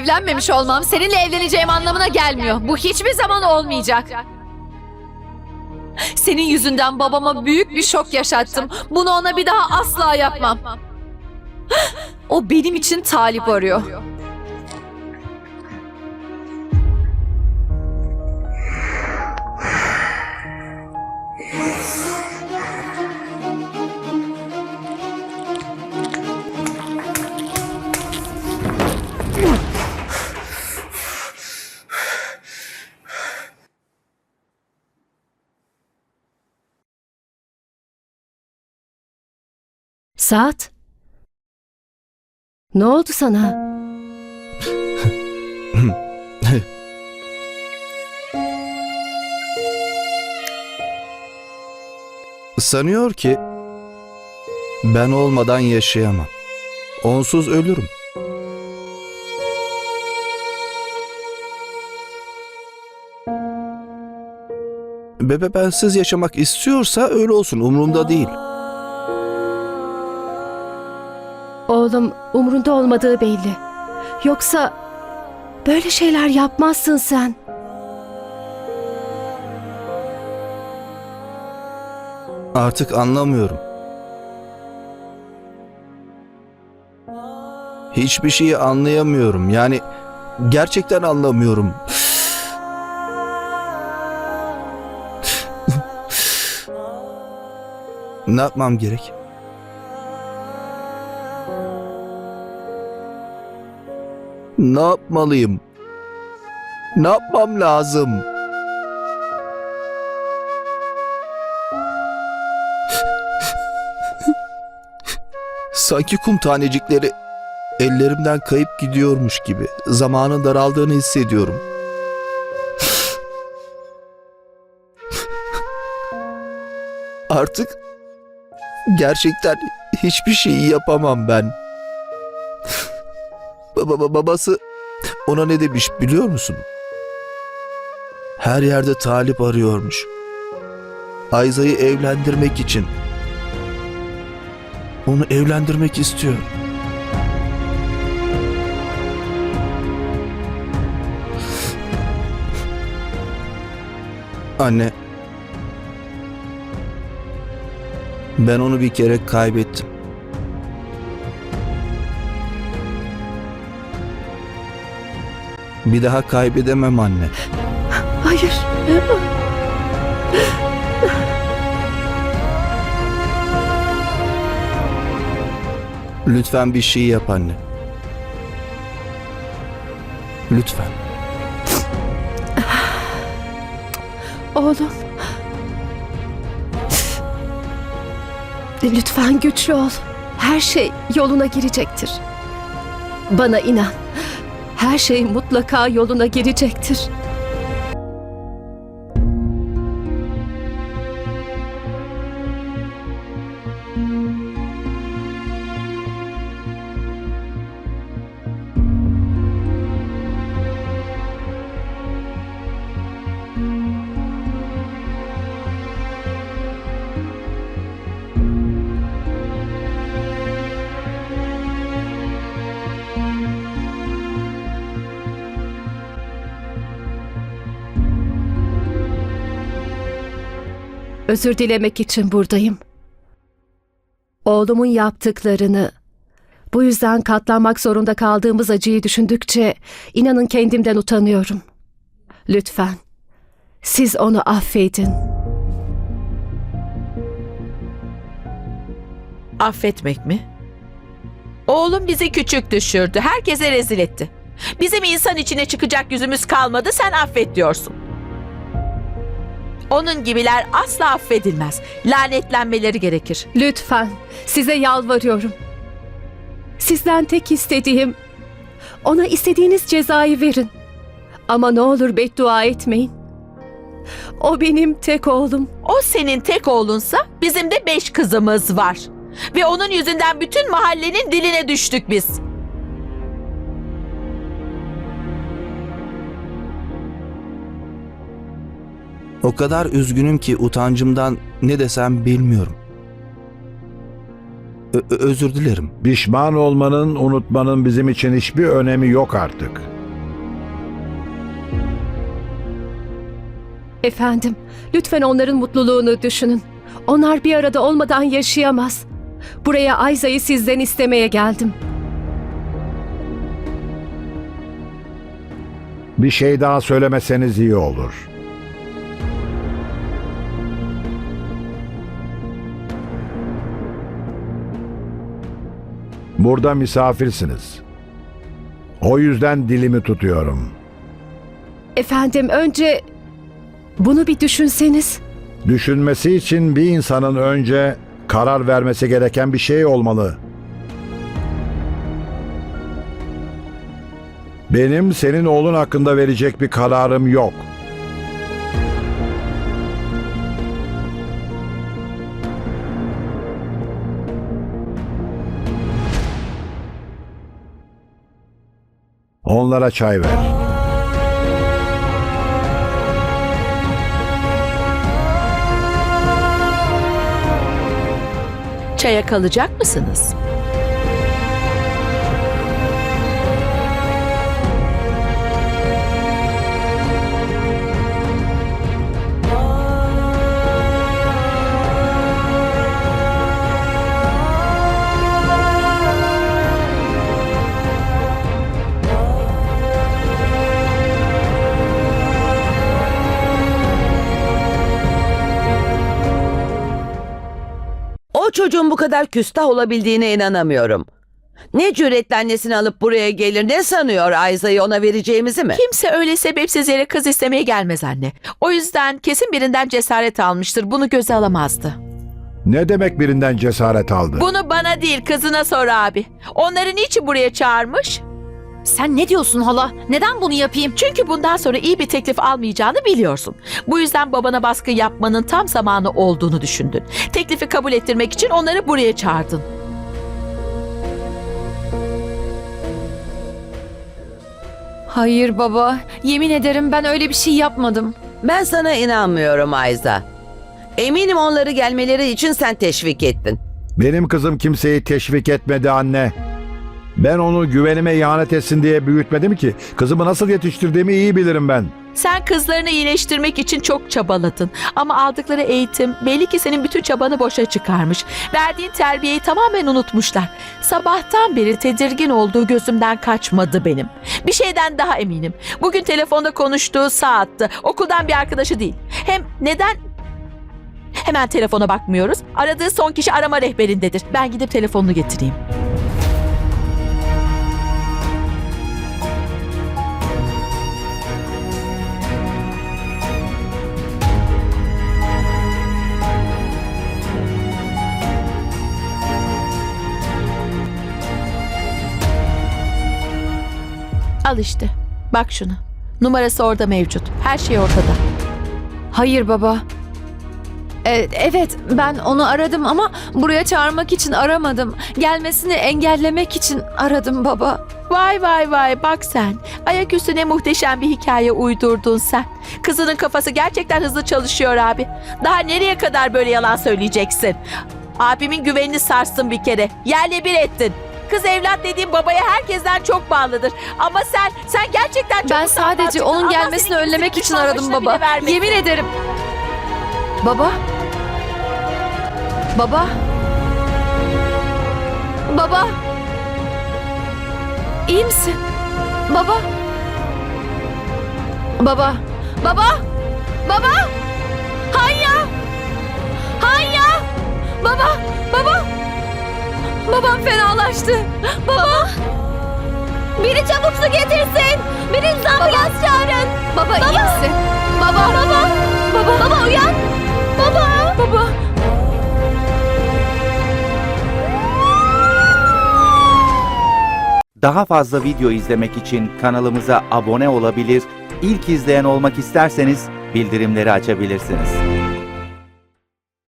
Evlenmemiş olmam seninle evleneceğim anlamına gelmiyor. Bu hiçbir zaman olmayacak. Senin yüzünden babama büyük bir şok yaşattım. Bunu ona bir daha asla yapmam. O benim için talip arıyor. Saat. Ne oldu sana? Sanıyor ki ben olmadan yaşayamam. Onsuz ölürüm. Bebe bensiz yaşamak istiyorsa öyle olsun umurumda değil. Oğlum umrunda olmadığı belli. Yoksa böyle şeyler yapmazsın sen. Artık anlamıyorum. Hiçbir şeyi anlayamıyorum. Yani gerçekten anlamıyorum. ne yapmam gerek? Ne yapmalıyım? Ne yapmam lazım? Sanki kum tanecikleri ellerimden kayıp gidiyormuş gibi. Zamanın daraldığını hissediyorum. Artık gerçekten hiçbir şeyi yapamam ben. Baba babası ona ne demiş biliyor musun? Her yerde talip arıyormuş. Ayza'yı evlendirmek için. Onu evlendirmek istiyor. Anne. Ben onu bir kere kaybettim. Bir daha kaybedemem anne. Hayır. Lütfen bir şey yap anne. Lütfen. Oğlum. Lütfen güçlü ol. Her şey yoluna girecektir. Bana inan. Her şey mutlaka yoluna girecektir. Özür dilemek için buradayım. Oğlumun yaptıklarını, bu yüzden katlanmak zorunda kaldığımız acıyı düşündükçe inanın kendimden utanıyorum. Lütfen, siz onu affedin. Affetmek mi? Oğlum bizi küçük düşürdü. Herkese rezil etti. Bizim insan içine çıkacak yüzümüz kalmadı sen affet diyorsun. Onun gibiler asla affedilmez. Lanetlenmeleri gerekir. Lütfen, size yalvarıyorum. Sizden tek istediğim, ona istediğiniz cezayı verin. Ama ne olur beddua etmeyin. O benim tek oğlum. O senin tek oğlunsa bizim de beş kızımız var. Ve onun yüzünden bütün mahallenin diline düştük biz. O kadar üzgünüm ki utancımdan ne desem bilmiyorum. Ö- özür dilerim. Pişman olmanın, unutmanın bizim için hiçbir önemi yok artık. Efendim, lütfen onların mutluluğunu düşünün. Onlar bir arada olmadan yaşayamaz. Buraya Ayza'yı sizden istemeye geldim. Bir şey daha söylemeseniz iyi olur. Burada misafirsiniz. O yüzden dilimi tutuyorum. Efendim, önce bunu bir düşünseniz. Düşünmesi için bir insanın önce karar vermesi gereken bir şey olmalı. Benim senin oğlun hakkında verecek bir kararım yok. Onlara çay ver. Çaya kalacak mısınız? Çocuğun bu kadar küstah olabildiğine inanamıyorum. Ne cüretle annesini alıp buraya gelir ne sanıyor Ayza'yı ona vereceğimizi mi? Kimse öyle sebepsiz yere kız istemeye gelmez anne. O yüzden kesin birinden cesaret almıştır. Bunu göze alamazdı. Ne demek birinden cesaret aldı? Bunu bana değil kızına sor abi. Onları niçin buraya çağırmış? Sen ne diyorsun hala? Neden bunu yapayım? Çünkü bundan sonra iyi bir teklif almayacağını biliyorsun. Bu yüzden babana baskı yapmanın tam zamanı olduğunu düşündün. Teklifi kabul ettirmek için onları buraya çağırdın. Hayır baba. Yemin ederim ben öyle bir şey yapmadım. Ben sana inanmıyorum Ayza. Eminim onları gelmeleri için sen teşvik ettin. Benim kızım kimseyi teşvik etmedi anne. Ben onu güvenime ihanet etsin diye büyütmedim ki. Kızımı nasıl yetiştirdiğimi iyi bilirim ben. Sen kızlarını iyileştirmek için çok çabaladın. Ama aldıkları eğitim belli ki senin bütün çabanı boşa çıkarmış. Verdiğin terbiyeyi tamamen unutmuşlar. Sabahtan beri tedirgin olduğu gözümden kaçmadı benim. Bir şeyden daha eminim. Bugün telefonda konuştuğu saatte okuldan bir arkadaşı değil. Hem neden Hemen telefona bakmıyoruz. Aradığı son kişi arama rehberindedir. Ben gidip telefonunu getireyim. Al işte. Bak şuna. Numarası orada mevcut. Her şey ortada. Hayır baba. E, evet ben onu aradım ama buraya çağırmak için aramadım. Gelmesini engellemek için aradım baba. Vay vay vay bak sen. Ayaküstü ne muhteşem bir hikaye uydurdun sen. Kızının kafası gerçekten hızlı çalışıyor abi. Daha nereye kadar böyle yalan söyleyeceksin? Abimin güvenini sarstın bir kere. Yerle bir ettin. Kız evlat dediğin babaya herkesten çok bağlıdır. Ama sen, sen gerçekten çok ben sadece onun Allah gelmesini önlemek kimsenin için düşman aradım başına baba. Yemin ederim. Baba. Baba. Baba. İyi misin? Baba. Baba. Baba. Baba. Hayya. Babam fenalaştı. Baba. Biri çabuk su getirsin. Biriniz ambulans çağırın. Baba, iyi misin? Baba. Baba. Baba. Baba uyan. Baba. Baba. Daha fazla video izlemek için kanalımıza abone olabilir, ilk izleyen olmak isterseniz bildirimleri açabilirsiniz.